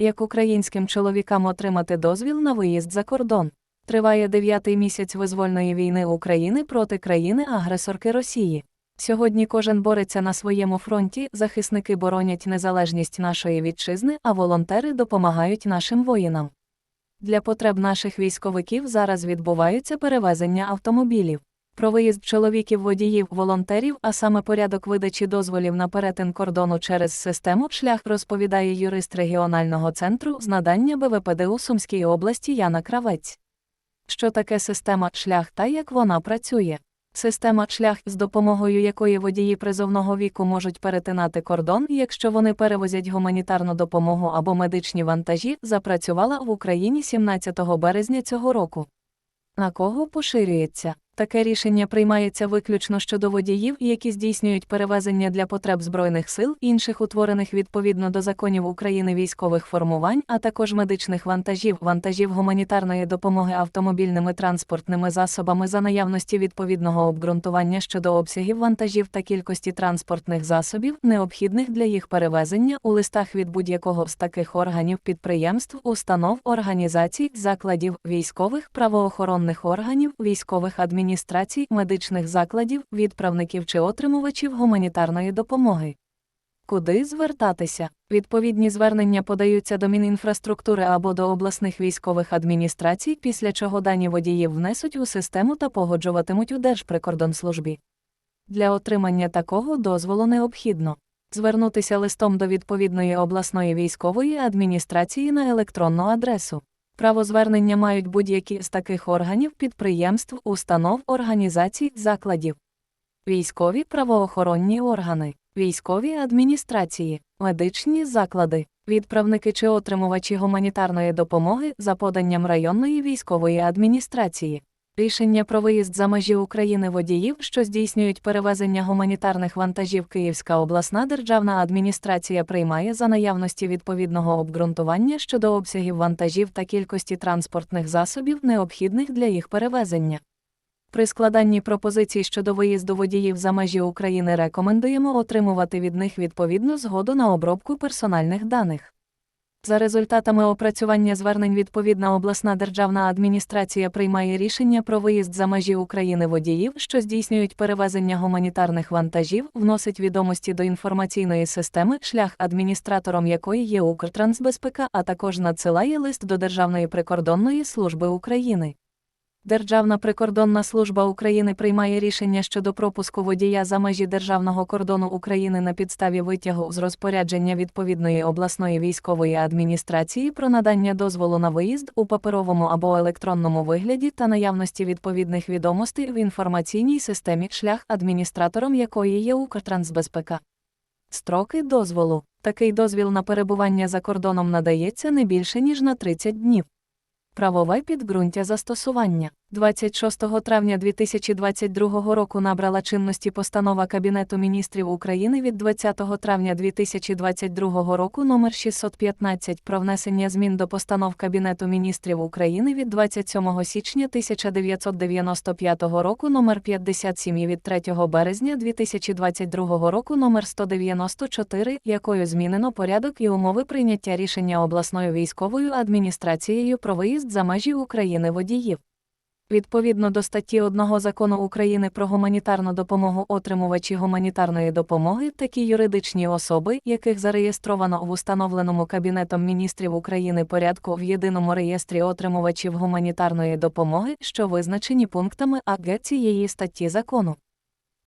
Як українським чоловікам отримати дозвіл на виїзд за кордон? Триває дев'ятий місяць визвольної війни України проти країни-агресорки Росії. Сьогодні кожен бореться на своєму фронті, захисники боронять незалежність нашої вітчизни, а волонтери допомагають нашим воїнам. Для потреб наших військовиків зараз відбуваються перевезення автомобілів. Про виїзд чоловіків водіїв волонтерів, а саме порядок видачі дозволів на перетин кордону через систему шлях розповідає юрист регіонального центру з надання БВПД у Сумській області Яна Кравець. Що таке система шлях та як вона працює? Система шлях, з допомогою якої водії призовного віку можуть перетинати кордон, якщо вони перевозять гуманітарну допомогу або медичні вантажі, запрацювала в Україні 17 березня цього року. На кого поширюється? Таке рішення приймається виключно щодо водіїв, які здійснюють перевезення для потреб Збройних сил, інших утворених відповідно до законів України військових формувань, а також медичних вантажів, вантажів гуманітарної допомоги автомобільними транспортними засобами за наявності відповідного обґрунтування щодо обсягів вантажів та кількості транспортних засобів, необхідних для їх перевезення у листах від будь-якого з таких органів підприємств, установ, організацій, закладів, військових, правоохоронних органів, військових адміністрацій, медичних закладів, відправників чи отримувачів гуманітарної допомоги. Куди звертатися? Відповідні звернення подаються до Мінінфраструктури або до обласних військових адміністрацій, після чого дані водіїв внесуть у систему та погоджуватимуть у Держприкордонслужбі. Для отримання такого дозволу необхідно звернутися листом до відповідної обласної військової адміністрації на електронну адресу. Право звернення мають будь-які з таких органів, підприємств, установ, організацій, закладів. Військові правоохоронні органи, військові адміністрації, медичні заклади, відправники чи отримувачі гуманітарної допомоги за поданням районної військової адміністрації. Рішення про виїзд за межі України водіїв, що здійснюють перевезення гуманітарних вантажів Київська обласна державна адміністрація приймає за наявності відповідного обґрунтування щодо обсягів вантажів та кількості транспортних засобів, необхідних для їх перевезення. При складанні пропозицій щодо виїзду водіїв за межі України рекомендуємо отримувати від них відповідну згоду на обробку персональних даних. За результатами опрацювання звернень відповідна обласна державна адміністрація приймає рішення про виїзд за межі України водіїв, що здійснюють перевезення гуманітарних вантажів, вносить відомості до інформаційної системи, шлях адміністратором якої є Укртрансбезпека, а також надсилає лист до Державної прикордонної служби України. Державна прикордонна служба України приймає рішення щодо пропуску водія за межі державного кордону України на підставі витягу з розпорядження відповідної обласної військової адміністрації про надання дозволу на виїзд у паперовому або електронному вигляді та наявності відповідних відомостей в інформаційній системі, шлях адміністратором якої є Укртрансбезпека. Строки дозволу. Такий дозвіл на перебування за кордоном надається не більше ніж на 30 днів. Правове підґрунтя застосування. 26 травня 2022 року набрала чинності постанова Кабінету міністрів України від 20 травня 2022 року номер 615 про внесення змін до постанов Кабінету міністрів України від 27 січня 1995 року номер 57 і від 3 березня 2022 року номер 194, якою змінено порядок і умови прийняття рішення обласною військовою адміністрацією про виїзд за межі України водіїв. Відповідно до статті 1 закону України про гуманітарну допомогу отримувачі гуманітарної допомоги, такі юридичні особи, яких зареєстровано в установленому Кабінетом міністрів України порядку в єдиному реєстрі отримувачів гуманітарної допомоги, що визначені пунктами АГ цієї статті закону.